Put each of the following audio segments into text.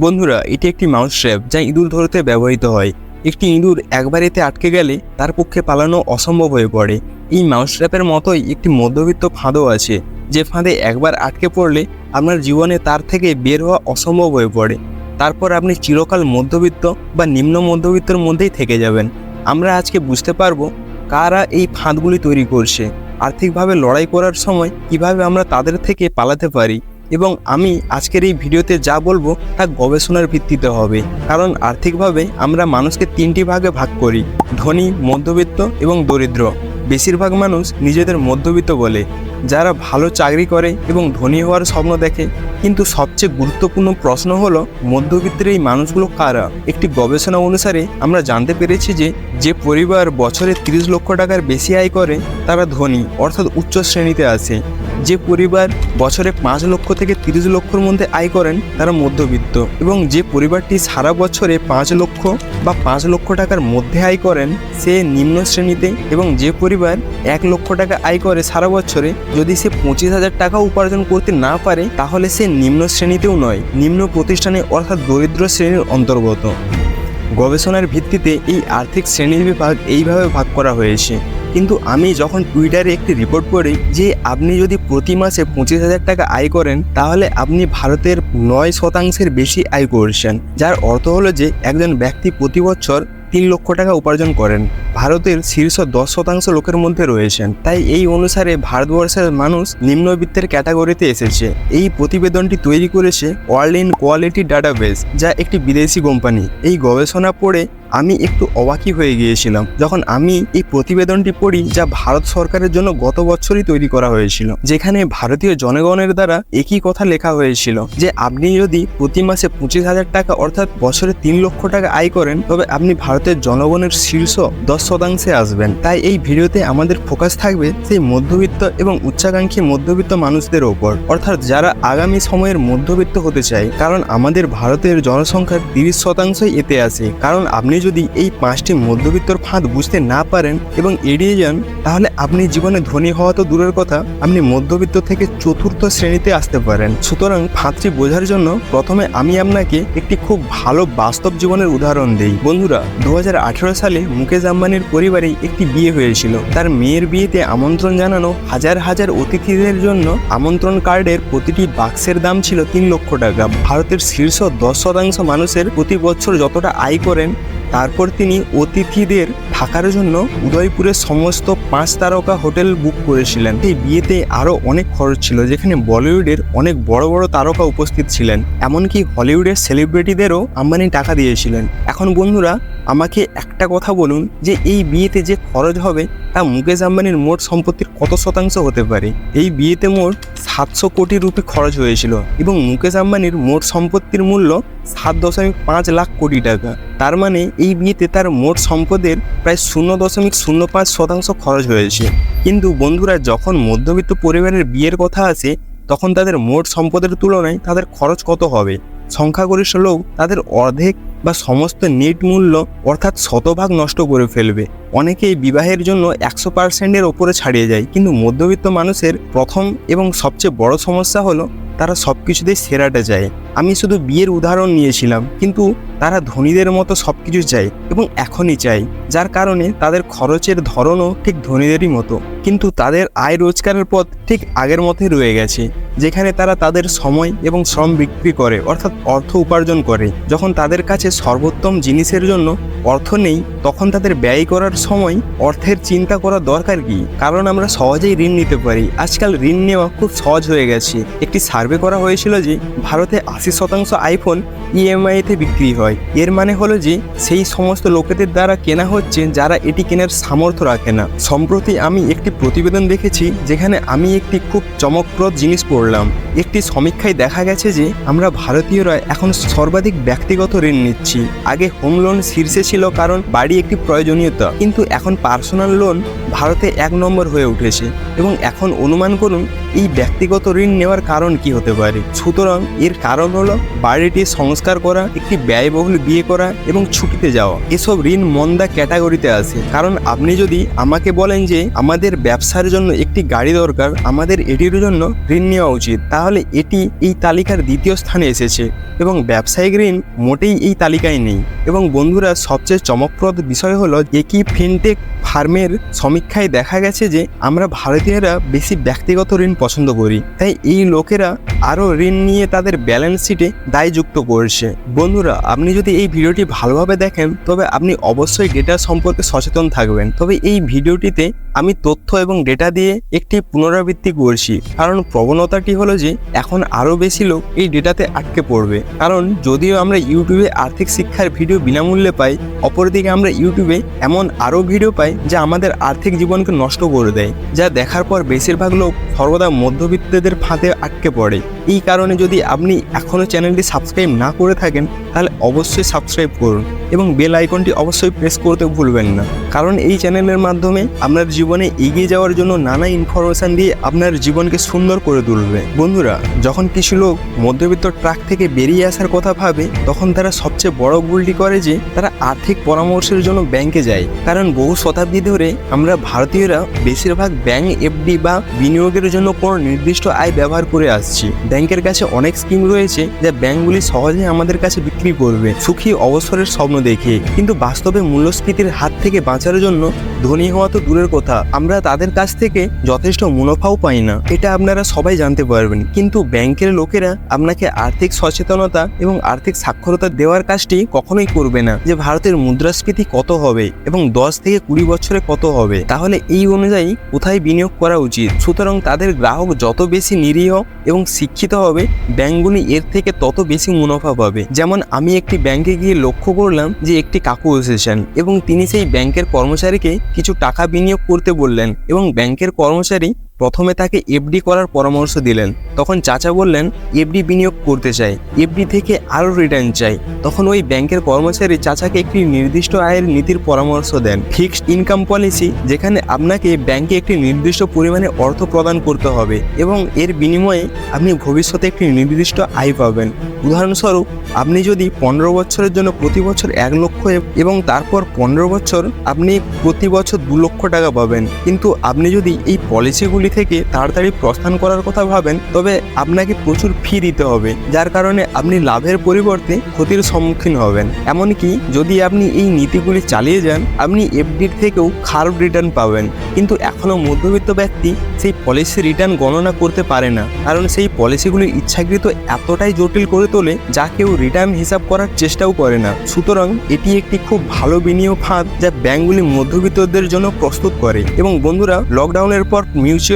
বন্ধুরা, এটি একটি মাউস ট্র্যাপ যা ইঁদুর ধরতে ব্যবহৃত হয়। একটি ইঁদুর একবার এতে আটকে গেলে তার পক্ষে পালানো অসম্ভব হয়ে পড়ে। এই মাউস ট্র্যাপের মতোই একটি মধ্যবিত্ত ফাঁদও আছে, যে ফাঁদে একবার আটকে পড়লে আপনার জীবনে তার থেকে বের হওয়া অসম্ভব হয়ে পড়ে। তারপর আপনি চিরকাল মধ্যবিত্ত বা নিম্ন মধ্যবিত্তর মধ্যেই থেকে যাবেন। আমরা আজকে বুঝতে পারব কারা এই ফাঁদগুলি তৈরি করছে, আর্থিকভাবে লড়াই করার সময় কীভাবে আমরা তাদের থেকে পালাতে পারি। এবং আমি আজকের এই ভিডিওতে যা বলব তা গবেষণার ভিত্তিতে হবে। কারণ আর্থিকভাবে আমরা মানুষকে তিনটি ভাগে ভাগ করি, ধনী, মধ্যবিত্ত এবং দরিদ্র। বেশিরভাগ মানুষ নিজেদের মধ্যবিত্ত বলে, যারা ভালো চাকরি করে এবং ধনী হওয়ার স্বপ্ন দেখে। কিন্তু সবচেয়ে গুরুত্বপূর্ণ প্রশ্ন হলো, মধ্যবিত্তের এই মানুষগুলো কারা? একটি গবেষণা অনুসারে আমরা জানতে পেরেছি যে যে পরিবার বছরে তিরিশ লক্ষ টাকার বেশি আয় করে, তারা ধনী, অর্থাৎ উচ্চ শ্রেণীতে আছে। যে পরিবার বছরে পাঁচ লক্ষ থেকে তিরিশ লক্ষর মধ্যে আয় করেন, তারা মধ্যবিত্ত। এবং যে পরিবারটি সারা বছরে পাঁচ লক্ষ বা পাঁচ লক্ষ টাকার মধ্যে আয় করেন, সে নিম্ন শ্রেণীতে এবং যে পরিবার এক লক্ষ টাকা আয় করে সারা বছরে, যদি সে পঁচিশ হাজার টাকা উপার্জন করতে না পারে, তাহলে সে নিম্ন শ্রেণীতেও নয়, নিম্ন প্রতিষ্ঠানে অর্থাৎ দরিদ্র শ্রেণির অন্তর্গত। গবেষণার ভিত্তিতে এই আর্থিক শ্রেণির বিভাগ এইভাবে ভাগ করা হয়েছে। কিন্তু আমি যখন টুইটারে একটি রিপোর্ট পড়ি যে আপনি যদি প্রতি মাসে পঁচিশ হাজার টাকা আয় করেন, তাহলে আপনি ভারতের নয় শতাংশের বেশি আয় করছেন। যার অর্থ হলো যে একজন ব্যক্তি প্রতি বছর তিন লক্ষ টাকা উপার্জন করেন। ভারতের শীর্ষ দশ শতাংশ লোকের মধ্যে রয়েছেন। তাই এই অনুসারে ভারতবর্ষের মানুষ নিম্নবিত্তের ক্যাটাগরিতে এসেছে। এই প্রতিবেদনটি তৈরি করেছে ওয়ার্ল্ড ইন কোয়ালিটি ডাটাবেস, যা একটি বিদেশি কোম্পানি। এই গবেষণা পড়ে আমি একটু অবাকই হয়ে গিয়েছিলাম, যখন আমি এই প্রতিবেদনটি পড়ি যা ভারত সরকারের জন্য গত বছরই তৈরি করা হয়েছিল, যেখানে ভারতীয় জনগণের দ্বারা একই কথা লেখা হয়েছিল যে, আপনি যদি প্রতি মাসে পঁচিশ হাজার টাকা অর্থাৎ বছরে তিন লক্ষ টাকা আয় করেন, তবে আপনি ভারতের জনগণের শীর্ষ দশ শতাংশে আসবেন। তাই এই ভিডিওতে আমাদের ফোকাস থাকবে সেই মধ্যবিত্ত এবং উচ্চাকাঙ্ক্ষী মধ্যবিত্ত মানুষদের ওপর। অর্থাৎ যারা আগামী সময়ের মধ্যবিত্ত হতে চায়, কারণ আমাদের ভারতের জনসংখ্যার তিরিশ শতাংশই এতে আসে কারণ আপনি যদি এই পাঁচটি মধ্যবিত্তর ফাঁদ বুঝতে না পারেন এবং এড়িয়ে যান, তাহলে আপনি জীবনে ধনী হওয়া তো দূরের কথা, আপনি মধ্যবিত্ত থেকে চতুর্থ শ্রেণীতে আসতে পারেন। সুতরাং ফাঁদটি বোঝার জন্য প্রথমে আমি আপনাকে একটি খুব ভালো বাস্তব জীবনের উদাহরণ দিই। বন্ধুরা দু সালে মুকেশ আম্বানির পরিবারে একটি বিয়ে হয়েছিল। তার মেয়ের বিয়েতে আমন্ত্রণ জানানো হাজার হাজার অতিথিদের জন্য আমন্ত্রণ কার্ডের প্রতিটি বাক্সের দাম ছিল তিন লক্ষ টাকা। ভারতের শীর্ষ দশ শতাংশ মানুষের প্রতি বছর যতটা আয় করেন, তারপর তিনি অতিথিদের থাকার জন্য উদয়পুরের সমস্ত পাঁচ তারকা হোটেল বুক করেছিলেন। এই বিয়েতে আরও অনেক খরচ ছিল, যেখানে বলিউডের অনেক বড় বড় তারকা উপস্থিত ছিলেন। এমনকি হলিউডের সেলিব্রিটিদেরও আম্বানি টাকা দিয়েছিলেন। এখন বন্ধুরা আমাকে একটা কথা বলুন যে এই বিয়েতে যে খরচ হবে তা মুকেশ আম্বানির মোট সম্পত্তির কত শতাংশ হতে পারে? এই বিয়েতে মোট সাতশো কোটি রুপি খরচ হয়েছিল এবং মুকেশ আম্বানির মোট সম্পত্তির মূল্য সাত দশমিক পাঁচ লাখ কোটি টাকা। তার মানে এই বিয়েতে তার মোট সম্পদের প্রায় শূন্য দশমিক শূন্য পাঁচ শতাংশ খরচ হয়েছে। কিন্তু বন্ধুরা, যখন মধ্যবিত্ত পরিবারের বিয়ের কথা আসে, তখন তাদের মোট সম্পদের তুলনায় তাদের খরচ কত হবে? সংখ্যাগরিষ্ঠ লোক তাদের অর্ধেক বা সমস্ত নেট মূল্য অর্থাৎ শতভাগ নষ্ট করে ফেলবে। অনেকেই বিবাহের জন্য একশো পার্সেন্টের ওপরে ছাড়িয়ে যায়, কিন্তু মধ্যবিত্ত মানুষের প্রথম এবং সবচেয়ে বড় সমস্যা হলো তারা সব কিছুতেই সেরাটা চায়। আমি শুধু বিয়ের উদাহরণ নিয়েছিলাম, কিন্তু তারা ধনীদের মতো সব কিছু চায় এবং এখনই চায়, যার কারণে তাদের খরচের ধরনও ঠিক ধনীদেরই মতো। কিন্তু তাদের আয় রোজগারের পথ ঠিক আগের মতোই রয়ে গেছে। যেখানে তারা তাদের সময় এবং শ্রম বিক্রি করে, অর্থাৎ অর্থ উপার্জন করে। যখন তাদের কাছে সর্বোত্তম জিনিসের জন্য অর্থ নেই, তখন তাদের ব্যয় করার সময় অর্থের চিন্তা করা দরকার কি? কারণ আমরা সহজেই ঋণ নিতে পারি। আজকাল ঋণ নেওয়া খুব সহজ হয়ে গেছে। একটি সার্ভে করা হয়েছিল যে, ভারতে আশি শতাংশ আইফোন ইএমআইতে বিক্রি হয়। এর মানে হলো যে, সেই সমস্ত লোকেদের দ্বারা কেনা হচ্ছে যারা এটি কেনার সামর্থ্য রাখে না। সম্প্রতি আমি একটি প্রতিবেদন দেখেছি, যেখানে আমি একটি খুব চমকপ্রদ জিনিস পড়লাম একটি সমীক্ষায় দেখা গেছে যে, আমরা ভারতীয়রা এখন সর্বাধিক ব্যক্তিগত ঋণ নিচ্ছি। আগে হোম লোন শীর্ষে ছিল কারণ বাড়ি একটি প্রয়োজনীয়তা। কিন্তু এখন পার্সোনাল লোন ভারতে এক নম্বর হয়ে উঠেছে। এবং এখন অনুমান করুন এই ব্যক্তিগত ঋণ নেওয়ার কারণ কি হতে পারে? সুতরাং এর কারণ হলো বাড়িটি সংস্কার করা, একটি ব্যয়বহুল বিয়ে করা এবং ছুটিতে যাওয়া। এসব ঋণ মন্দা ক্যাটাগরিতে আছে। কারণ আপনি যদি আমাকে বলেন যে আমাদের ব্যবসার জন্য একটি গাড়ি দরকার, আমাদের এটির জন্য ঋণ নেওয়া উচিত, তাহলে এটি এই তালিকার দ্বিতীয় স্থানে এসেছে এবং ব্যবসায়িক ঋণ মোটেই এই তালিকায় নেই। এবং বন্ধুরা, সবচেয়ে চমকপ্রদ বিষয় হলো একই ফিনটেক ফার্মের সমীক্ষায় দেখা গেছে যে আমরা ভারতীয়রা বেশি ব্যক্তিগত ঋণ পছন্দ করি। তাই এই লোকেরা আরও ঋণ নিয়ে তাদের ব্যালেন্স শিটে দায়যুক্ত করছে। বন্ধুরা, আপনি যদি এই ভিডিওটি ভালোভাবে দেখেন, তবে আপনি অবশ্যই ডেটা সম্পর্কে সচেতন থাকবেন। তবে এই ভিডিওটিতে আমি তথ্য এবং ডেটা দিয়ে একটি পুনরাবৃত্তি করছি। কারণ প্রবণতাটি হলো যে, এখন আরও বেশি লোক এই ডেটাতে আটকে পড়বে। কারণ যদিও আমরা ইউটিউবে আর্থিক শিক্ষার ভিডিও বিনামূল্যে পাই, অপরদিকে আমরা ইউটিউবে এমন আরও ভিডিও পাই যা আমাদের আর্থিক জীবনকে নষ্ট করে দেয়, যা দেখার পর বেশিরভাগ লোক সর্বদা মধ্যবিত্তদের ফাঁদে আটকে পড়ে। এই কারণে যদি আপনি এখনও চ্যানেলটি সাবস্ক্রাইব না করে থাকেন তাহলে অবশ্যই সাবস্ক্রাইব করুন এবং বেল আইকনটি অবশ্যই প্রেস করতে ভুলবেন না। কারণ এই চ্যানেলের মাধ্যমে আপনার জীবনে এগিয়ে যাওয়ার জন্য নানা ইনফরমেশান দিয়ে আপনার জীবনকে সুন্দর করে তুলবে। বন্ধুরা, যখন কিছু লোক মধ্যবিত্ত ট্রাক থেকে বেরিয়ে আসার কথা ভাবে, তখন তারা সবচেয়ে বড় ভুলটি করে যে, তারা আর্থিক পরামর্শের জন্য ব্যাংকে যায়। কারণ বহু শতাব্দী ধরে আমরা ভারতীয়রা বেশিরভাগ ব্যাংক এফডি বা বিনিয়োগের জন্য কোনো নির্দিষ্ট আয় ব্যবহার করে আসছি। ব্যাংকের কাছে অনেক স্কিম রয়েছে যা ব্যাংকগুলি সহজে আমাদের কাছে বিক্রি করবে সুখী অবসরের স্বপ্ন দেখে। কিন্তু বাস্তবে মূল্যস্ফীতির হাত থেকে বাঁচার জন্য ধনী হওয়া তো দূরের কথা। আমরা তাদের কাছ থেকে যথেষ্ট মুনাফাও পাই না। এটা আপনারা সবাই জানতে পারবেন। কিন্তু ব্যাংকের লোকেরা আপনাকে আর্থিক সচেতনতা এবং আর্থিক সাক্ষরতা দেওয়ার কাজটি কখনোই করবে না। যে ভারতের মুদ্রাস্ফীতি কত হবে এবং দশ থেকে কুড়ি বছরে কত হবে, তাহলে এই অনুযায়ী কোথায় বিনিয়োগ করা উচিত? সুতরাং তাদের গ্রাহক যত বেশি নিরীহ এবং শিক্ষিত হবে, ব্যাংকগুলি এর থেকে তত বেশি মুনাফা পাবে। যেমন আমি একটি ব্যাংকে গিয়ে লক্ষ্য করলাম যে একটি কাকু এসেছেন এবং তিনি সেই ব্যাংকের কর্মচারীকে কিছু টাকা বিনিয়োগ করতে বললেন এবং ব্যাংকের কর্মচারী প্রথমে তাকে এফডি করার পরামর্শ দিলেন। তখন চাচা বললেন, এফডি বিনিয়োগ করতে চাই। এফডি থেকে আরও রিটার্ন চাই। তখন ওই ব্যাংকের কর্মচারী চাচাকে একটি নির্দিষ্ট আয়ের নীতির পরামর্শ দেন। ফিক্সড ইনকাম পলিসি, যেখানে আপনাকে ব্যাংকে একটি নির্দিষ্ট পরিমাণে অর্থ প্রদান করতে হবে এবং এর বিনিময়ে আপনি ভবিষ্যতে একটি নির্দিষ্ট আয় পাবেন। উদাহরণস্বরূপ, আপনি যদি পনেরো বছরের জন্য প্রতি বছর এক লক্ষ এবং তারপর পনেরো বছর আপনি প্রতি বছর দু লক্ষ টাকা পাবেন। কিন্তু আপনি যদি এই পলিসিগুলি থেকে তাড়াতাড়ি প্রস্থান করার কথা ভাবেন, তবে আপনাকে প্রচুর ফি দিতে হবে, যার কারণে আপনি লাভের পরিবর্তে ক্ষতির সম্মুখীন হবেন। এমনকি যদি আপনি এই নীতিগুলি চালিয়ে যান, আপনি এফডির থেকেও খারাপ রিটার্ন পাবেন। কিন্তু এখনও মধ্যবিত্ত ব্যক্তি সেই পলিসি রিটার্ন গণনা করতে পারে না, কারণ সেই পলিসিগুলি ইচ্ছাকৃত এতটাই জটিল করে তোলে, যা কেউ রিটার্ন হিসাব করার চেষ্টাও করে না। সুতরাং এটি একটি খুব ভালো বিনিয়োগ ফাঁদ যা ব্যাংকগুলি মধ্যবিত্তদের জন্য প্রস্তুত করে। এবং বন্ধুরা লকডাউনের পর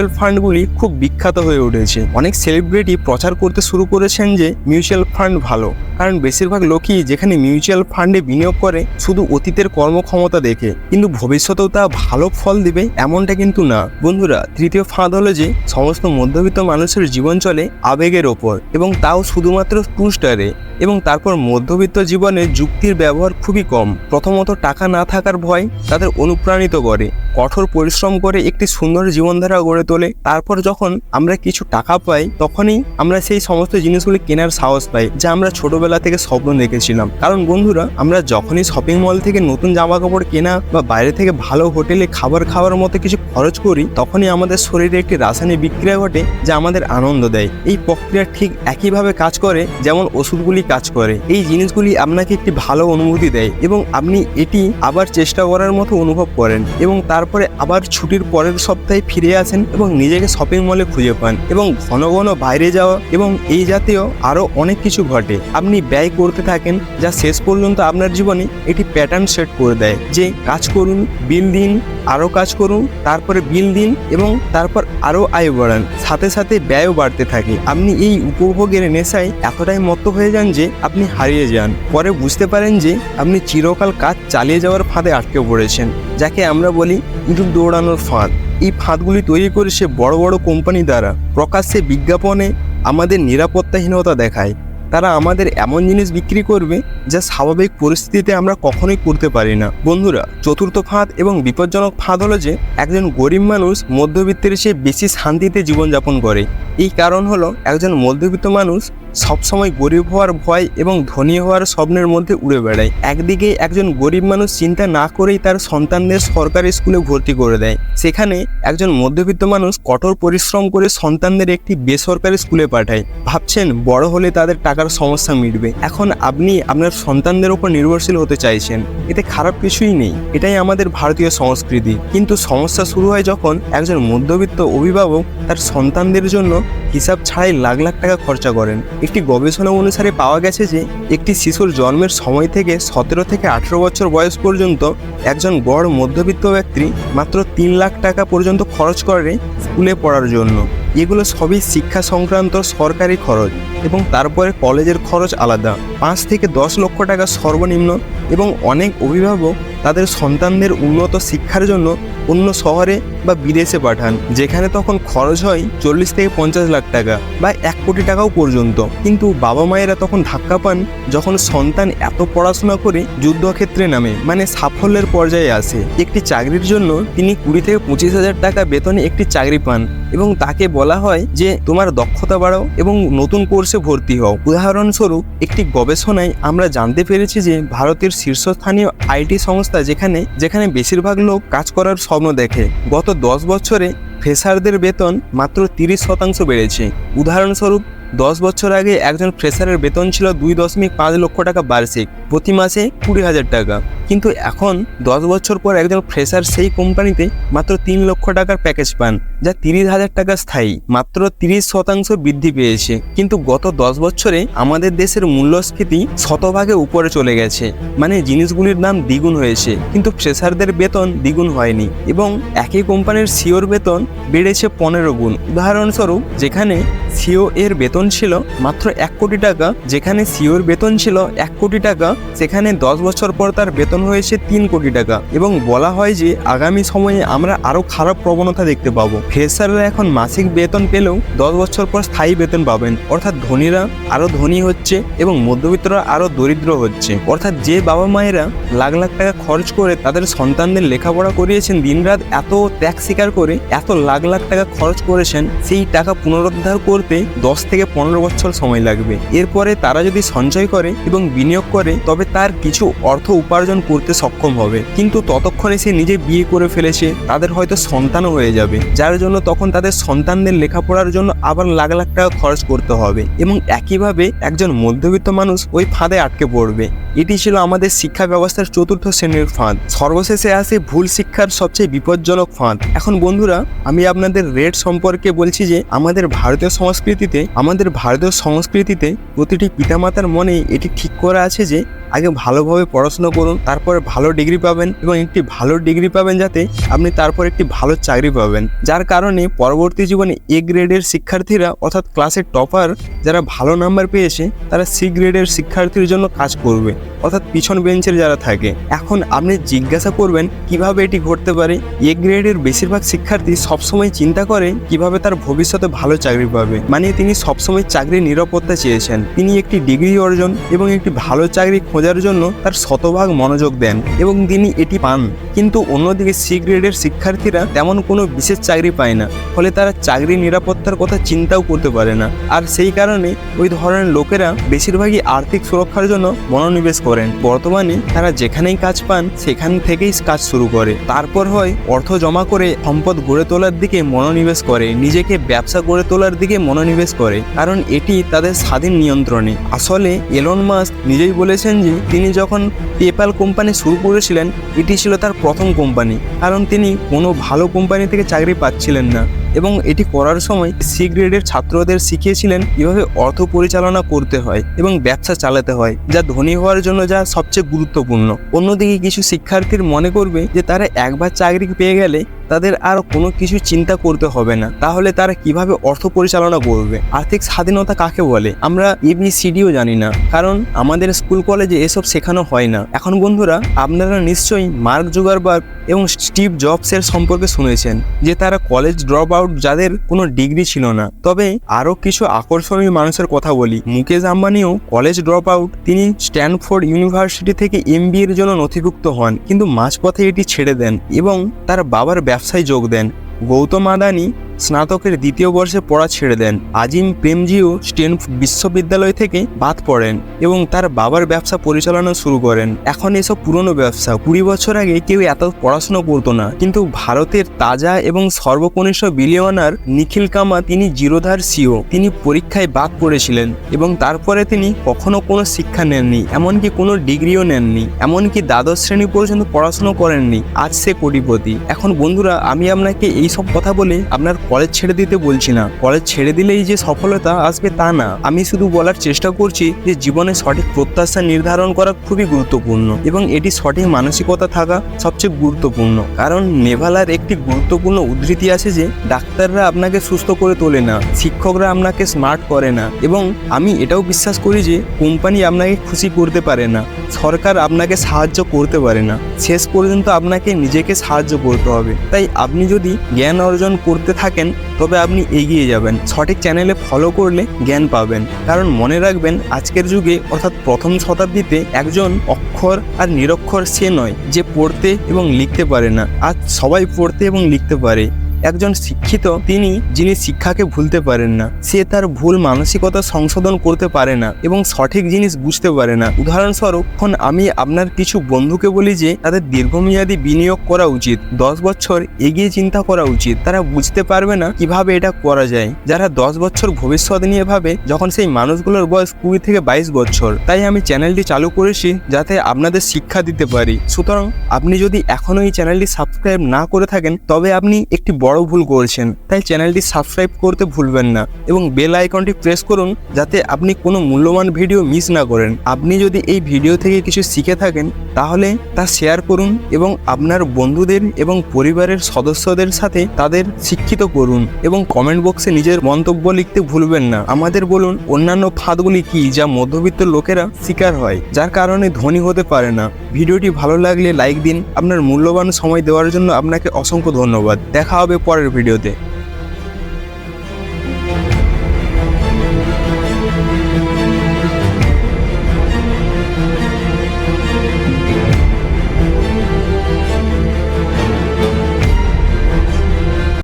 মিউচুয়াল ফান্ডগুলি খুব বিখ্যাত হয়ে উঠেছে। অনেক সেলিব্রিটি প্রচার করতে শুরু করেছেন যে, মিউচুয়াল ফান্ড ভালো। কারণ বেশিরভাগ লোকই যেখানে মিউচুয়াল ফান্ডে বিনিয়োগ করে, শুধু অতীতের কর্মক্ষমতা দেখে। কিন্তু ভবিষ্যতেও তা ভালো ফল দিবে এমনটা কিন্তু না। বন্ধুরা, তৃতীয় ফাঁদ হলো যে, সমস্ত মধ্যবিত্ত মানুষের জীবন চলে আবেগের ওপর, এবং তাও শুধুমাত্র টু স্টারে এবং তারপর মধ্যবিত্ত জীবনে যুক্তির ব্যবহার খুবই কম। প্রথমত টাকা না থাকার ভয় তাদের অনুপ্রাণিত করে। কঠোর পরিশ্রম করে একটি সুন্দর জীবনধারা গড়ে তোলে। তারপর যখন আমরা কিছু টাকা পাই, তখনই আমরা সেই সমস্ত জিনিসগুলি কেনার সাহস পাই, যা আমরা ছোটবেলা থেকে স্বপ্ন দেখেছিলাম। কারণ বন্ধুরা, আমরা যখনই শপিং মল থেকে নতুন জামা কাপড় কেনা বা বাইরে থেকে ভালো হোটেলে খাবার খাওয়ার মতো কিছু খরচ করি, তখনই আমাদের শরীরে একটি রাসায়নিক বিক্রিয়া ঘটে, যা আমাদের আনন্দ দেয়। এই প্রক্রিয়া ঠিক একইভাবে কাজ করে, যেমন ওষুধগুলি কাজ করে। এই জিনিসগুলি আপনাকে একটি ভালো অনুভূতি দেয় এবং আপনি এটি আবার চেষ্টা করার মতো অনুভব করেন এবং তারপরে আবার ছুটির পরের সপ্তাহে ফিরে আসেন এবং নিজেকে শপিং মলে খুঁজে পান এবং ঘন ঘন বাইরে যাওয়া এবং এই জাতীয় আরও অনেক কিছু ঘটে। আপনি ব্যয় করতে থাকেন যা শেষ পর্যন্ত আপনার জীবনে একটি প্যাটার্ন সেট করে দেয় যে কাজ করুন বিল দিন আরও কাজ করুন, তারপরে বিল দিন এবং তারপর আরও আয় বাড়ান। সাথে সাথে ব্যয়ও বাড়তে থাকে। আপনি এই উপভোগের নেশায় এতটাই মত্ত হয়ে যান যে আপনি হারিয়ে যান। পরে বুঝতে পারেন যে আপনি চিরকাল কাজ চালিয়ে যাওয়ার ফাঁদে আটকে পড়েছেন, যাকে আমরা বলি ইঁদুর দৌড়ানোর ফাঁদ। এই ফাঁদগুলি তৈরি করে সে বড় বড় কোম্পানি দ্বারা প্রকাশ্যে বিজ্ঞাপনে আমাদের নিরাপত্তাহীনতা দেখায়। তারা আমাদের এমন জিনিস বিক্রি করবে যা স্বাভাবিক পরিস্থিতিতে আমরা কখনোই করতে পারি না। বন্ধুরা, চতুর্থ ফাঁদ এবং বিপজ্জনক ফাঁদ হলো যে একজন গরিব মানুষ মধ্যবিত্তের সে বেশি শান্তিতে জীবনযাপন করে। এই কারণ হলো একজন মধ্যবিত্ত মানুষ সবসময় গরিব হওয়ার ভয় এবং ধনী হওয়ার স্বপ্নের মধ্যে উড়ে বেড়ায়। একদিকে একজন গরিব মানুষ চিন্তা না করেই তার সন্তানদের সরকারি স্কুলে ভর্তি করে দেয়। সেখানে একজন মধ্যবিত্ত মানুষ কঠোর পরিশ্রম করে সন্তানদের একটি বেসরকারি স্কুলে পাঠায়। ভাবছেন বড় হলে তাদের টাকার সমস্যা মিটবে। এখন আপনি আপনার সন্তানদের উপর নির্ভরশীল হতে চাইছেন। এতে খারাপ কিছুই নেই। এটাই আমাদের ভারতীয় সংস্কৃতি। কিন্তু সমস্যা শুরু হয় যখন একজন মধ্যবিত্ত অভিভাবক তার সন্তানদের জন্য হিসাব ছাড়াই লাখ লাখ টাকা খরচা করেন। একটি গবেষণা অনুসারে পাওয়া গেছে যে, একটি শিশুর জন্মের সময় থেকে সতেরো থেকে আঠেরো বছর বয়স পর্যন্ত একজন গড় মধ্যবিত্ত ব্যক্তি মাত্র তিন লাখ টাকা পর্যন্ত খরচ করে স্কুলে পড়ার জন্য। এগুলো সবই শিক্ষা সংক্রান্ত সরকারি খরচ এবং তারপরে কলেজের খরচ আলাদা। পাঁচ থেকে দশ লক্ষ টাকা সর্বনিম্ন এবং অনেক অভিভাবক তাদের সন্তানদের উন্নত শিক্ষার জন্য অন্য শহরে বা বিদেশে পাঠান, যেখানে তখন খরচ হয় চল্লিশ থেকে পঞ্চাশ লাখ টাকা বা এক কোটি টাকাও পর্যন্ত। কিন্তু বাবা মায়েরা তখন ধাক্কা পান যখন সন্তান এত পড়াশোনা করে যুদ্ধক্ষেত্রে নামে মানে সাফল্যের পর্যায়ে আসে। একটি চাকরির জন্য তিনি কুড়ি থেকে পঁচিশ হাজার টাকা বেতনে একটি চাকরি পান এবং তাকে বলা হয় যে তোমার দক্ষতা বাড়াও এবং নতুন কোর্সে ভর্তি হও। উদাহরণস্বরূপ, একটি গবেষণায় আমরা জানতে পেরেছি যে ভারতের শীর্ষস্থানীয় আইটি সংস্থা যেখানে যেখানে বেশিরভাগ লোক কাজ করার স্বপ্ন দেখে, গত দশ বছরে ফেসারদের বেতন মাত্র তিরিশ শতাংশ বেড়েছে। উদাহরণস্বরূপ দশ বছর আগে একজন ফ্রেশারের বেতন ছিল দুই দশমিক পাঁচ লক্ষ টাকা বার্ষিক। প্রতি মাসে কুড়ি হাজার টাকা। কিন্তু এখন দশ বছর পর একজন ফ্রেশার সেই কোম্পানিতে মাত্র তিন লক্ষ টাকার প্যাকেজ পান, যা তিরিশ হাজার টাকা স্থায়ী, মাত্র তিরিশ শতাংশ বৃদ্ধি পেয়েছে। কিন্তু গত দশ বছরে আমাদের দেশের মূল্যস্ফীতি শতভাগে উপরে চলে গেছে। মানে জিনিসগুলির দাম দ্বিগুণ হয়েছে। কিন্তু ফ্রেশারদের বেতন দ্বিগুণ হয়নি এবং একই কোম্পানির সিওর বেতন বেড়েছে পনেরো গুণ। উদাহরণস্বরূপ, যেখানে সিও এর বেতন ছিল মাত্র এক কোটি টাকা, যেখানে সিওর বেতন ছিল এক কোটি টাকা, সেখানে দশ বছর পর তার বেতন হয়েছে তিন কোটি টাকা এবং বলা হয় যে আগামী সময়ে আমরা আরও খারাপ প্রবণতা দেখতে পাবো। ফ্রেশাররা এখন মাসিক বেতন পেলেও দশ বছর পর স্থায়ী বেতন পাবেন। অর্থাৎ ধনীরা আরও ধনী হচ্ছে এবং মধ্যবিত্তরা আরও দরিদ্র হচ্ছে। অর্থাৎ যে বাবা মায়েরা লাখ লাখ টাকা খরচ করে তাদের সন্তানদের লেখাপড়া করিয়েছেন, দিনরাত এত ত্যাগ স্বীকার করে এত লাখ লাখ টাকা খরচ করেছেন, সেই টাকা পুনরুদ্ধার করতে দশ থেকে পনেরো বছর সময় লাগবে। এরপরে তারা যদি সঞ্চয় করে এবং বিনিয়োগ করে, তবে তার কিছু অর্থ উপার্জন করতে সক্ষম হবে। কিন্তু ততক্ষণে সে নিজে বিয়ে করে ফেলেছে, তাদের হয়তো সন্তানও হয়ে যাবে। যার জন্য তখন তাদের সন্তানদের লেখাপড়ার জন্য আবার লাখ লাখ টাকা খরচ করতে হবে এবং একইভাবে একজন মধ্যবিত্ত মানুষ ওই ফাঁদে আটকে পড়বে। এটি ছিল আমাদের শিক্ষা ব্যবস্থার চতুর্থ শ্রেণির ফাঁদ। সর্বশেষে আসে ভুল শিক্ষার সবচেয়ে বিপজ্জনক ফাঁদ। এখন বন্ধুরা, আমি আপনাদের রেড সম্পর্কে বলছি যে, আমাদের ভারতীয় সংস্কৃতিতে, আমাদের ভারতীয় সংস্কৃতিতে প্রতিটি পিতামাতার মনে এটি ঠিক করা আছে যে আগে ভালোভাবে পড়াশোনা করুন, তারপরে ভালো ডিগ্রি পাবেন এবং একটি ভালো ডিগ্রি পাবেন যাতে আপনি তারপর একটি ভালো চাকরি পাবেন। যার কারণে পরবর্তী জীবনে এ গ্রেডের শিক্ষার্থীরা অর্থাৎ ক্লাসের টপার যারা ভালো নাম্বার পেয়েছে, তারা সি গ্রেডের শিক্ষার্থীর জন্য কাজ করবে। অর্থাৎ পিছন বেঞ্চের যারা থাকে। এখন আপনি জিজ্ঞাসা করবেন, কীভাবে এটি ঘটতে পারে? এ গ্রেডের বেশিরভাগ শিক্ষার্থী সবসময় চিন্তা করে, কীভাবে তার ভবিষ্যতে ভালো চাকরি পাবে? মানে তিনি সবসময় চাকরির নিরাপত্তা চেয়েছেন। তিনি একটি ডিগ্রি অর্জন এবং একটি ভালো চাকরি খোঁজার জন্য তার শতভাগ মনোযোগ দেন এবং তিনি এটি পান। কিন্তু অন্যদিকে সি গ্রেডের শিক্ষার্থীরা তেমন কোনো বিশেষ চাকরি পায় না, ফলে তারা চাকরি নিরাপত্তার কথা চিন্তাও করতে পারে না। আর সেই কারণে ওই ধরনের লোকেরা বেশিরভাগই আর্থিক সুরক্ষার জন্য মনোনিবেশ করেন। বর্তমানে তারা যেখানেই কাজ পান, সেখান থেকেই কাজ শুরু করে। তারপর হয় অর্থ জমা করে সম্পদ গড়ে তোলার দিকে মনোনিবেশ করে, নিজেকে ব্যবসা গড়ে তোলার দিকে মনোনিবেশ করে। কারণ এটি তাদের স্বাধীন নিয়ন্ত্রণে। আসলে এলন মাস্ক নিজেই বলেছেন যে তিনি যখন পেপ্যাল কোম্পানি শুরু করেছিলেন, এটি ছিল তার প্রথম কোম্পানি কারণ তিনি কোনো ভালো কোম্পানি থেকে চাকরি পাচ্ছিলেন না। এবং এটি করার সময় সি গ্রেডের ছাত্রদের শিখিয়েছিলেন কীভাবে অর্থ পরিচালনা করতে হয় এবং ব্যবসা চালাতে হয়, যা ধনী হওয়ার জন্য যা সবচেয়ে গুরুত্বপূর্ণ। অন্যদিকে কিছু শিক্ষার্থীর মনে করবে যে তারা একবার চাকরি পেয়ে গেলে তাদের আর কোনো কিছু চিন্তা করতে হবে না। তাহলে তারা কীভাবে অর্থ পরিচালনা করবে? আর্থিক স্বাধীনতা কাকে বলে? আমরা এবিসিডিও জানি না। কারণ আমাদের স্কুল, কলেজে এসব শেখানো হয় না। এখন বন্ধুরা, আপনারা নিশ্চয়ই মার্ক জুগারবার্গ এবং স্টিভ জবসের সম্পর্কে শুনেছেন যে তারা কলেজ ড্রপ আউট যাদের কোনো ডিগ্রি ছিল না। তবে আরও কিছু আকর্ষণীয় মানুষের কথা বলি। মুকেশ আম্বানিও কলেজ ড্রপ আউট, তিনি স্ট্যানফোর্ড ইউনিভার্সিটি থেকে এম এর জন্য নথিভুক্ত হন, কিন্তু মাঝপথে এটি ছেড়ে দেন এবং তার বাবার ব্যবসায় যোগ দেন। গৌতম আদানি স্নাতকের দ্বিতীয় বর্ষে পড়া ছেড়ে দেন। আজিম প্রেমজিও স্টেন বিশ্ববিদ্যালয় থেকে বাদ পড়েন এবং তার বাবার ব্যবসা পরিচালনা শুরু করেন। এখন এসব পুরনো ব্যবসা। কুড়ি বছর আগে কেউ এত পড়াশোনা করতো না, কিন্তু ভারতের তাজা এবং সর্বকনিষ্ঠ বিলিয়নার নিখিল কামা তিনি জিরোধার সিও। তিনি পরীক্ষায় বাদ পড়েছিলেন এবং তারপরে তিনি কখনো কোনো শিক্ষা নেননি, এমনকি কোনো ডিগ্রিও নেননি, এমনকি দ্বাদশ শ্রেণি পর্যন্ত পড়াশোনা করেননি। আজ সে কোটিপতি। এখন বন্ধুরা, আমি আপনাকে এই সব কথা বলে আপনার কলেজ ছেড়ে দিতে বলছি না। কলেজ ছেড়ে দিলেই যে সফলতা আসবে তা না। আমি শুধু বলার চেষ্টা করছি যে জীবনে সঠিক প্রত্যাশা নির্ধারণ করা খুবই গুরুত্বপূর্ণ এবং এটি সঠিক মানসিকতা থাকা সবচেয়ে গুরুত্বপূর্ণ। কারণ নেভালার একটি গুরুত্বপূর্ণ উদ্ধৃতি আছে যে, ডাক্তাররা আপনাকে সুস্থ করে তোলে না, শিক্ষকরা আপনাকে স্মার্ট করে না এবং আমি এটাও বিশ্বাস করি যে, কোম্পানি আপনাকে খুশি করতে পারে না, সরকার আপনাকে সাহায্য করতে পারে না, শেষ পর্যন্ত আপনাকে নিজেকে সাহায্য করতে হবে। তাই আপনি যদি জ্ঞান অর্জন করতে থাকেন, তবে আপনি এগিয়ে যাবেন। সঠিক চ্যানেলে ফলো করলে জ্ঞান পাবেন। কারণ মনে রাখবেন, আজকের যুগে অর্থাৎ প্রথম শতাব্দীতে একজন অক্ষর আর নিরক্ষর সে নয়, যে পড়তে এবং লিখতে পারে না। আজ সবাই পড়তে এবং লিখতে পারে। একজন শিক্ষিত, তিনি যিনি শিক্ষাকে ভুলতে পারেন না, সে তার ভুল মানসিকতা সংশোধন করতে পারে না এবং সঠিক জিনিস বুঝতে পারে না। উদাহরণস্বরূপ, এখন আমি আপনার কিছু বন্ধুকে বলি যে, তাদের দীর্ঘমেয়াদী বিনিয়োগ করা উচিত, দশ বছর এগিয়ে চিন্তা করা উচিত। তারা বুঝতে পারবে না কীভাবে এটা করা যায়। যারা দশ বছর ভবিষ্যৎ নিয়ে ভাবে, যখন সেই মানুষগুলোর বয়স কুড়ি থেকে বাইশ বছর। তাই আমি চ্যানেলটি চালু করেছি যাতে আপনাদের শিক্ষা দিতে পারি। সুতরাং, আপনি যদি এখনও এই চ্যানেলটি সাবস্ক্রাইব না করে থাকেন, তবে আপনি একটি বড় ভুল করছেন, তাই চ্যানেলটি সাবস্ক্রাইব করতে ভুলবেন না এবং বেল আইকনটি প্রেস করুন যাতে আপনি কোনো মূল্যবান ভিডিও মিস না করেন। আপনি যদি এই ভিডিও থেকে কিছু শিখে থাকেন, তাহলে তা শেয়ার করুন এবং আপনার বন্ধুদের এবং পরিবারের সদস্যদের সাথে তাদের শিক্ষিত করুন এবং কমেন্ট বক্সে নিজের মন্তব্য লিখতে ভুলবেন না। আমাদের বলুন, অন্যান্য ফাঁদগুলি কি যা মধ্যবিত্ত লোকেরা শিকার হয়, যার কারণে ধনী হতে পারে না? ভিডিওটি ভালো লাগলে লাইক দিন। আপনার মূল্যবান সময় দেওয়ার জন্য আপনাকে অসংখ্য ধন্যবাদ। দেখা হবে পরের ভিডিওতে।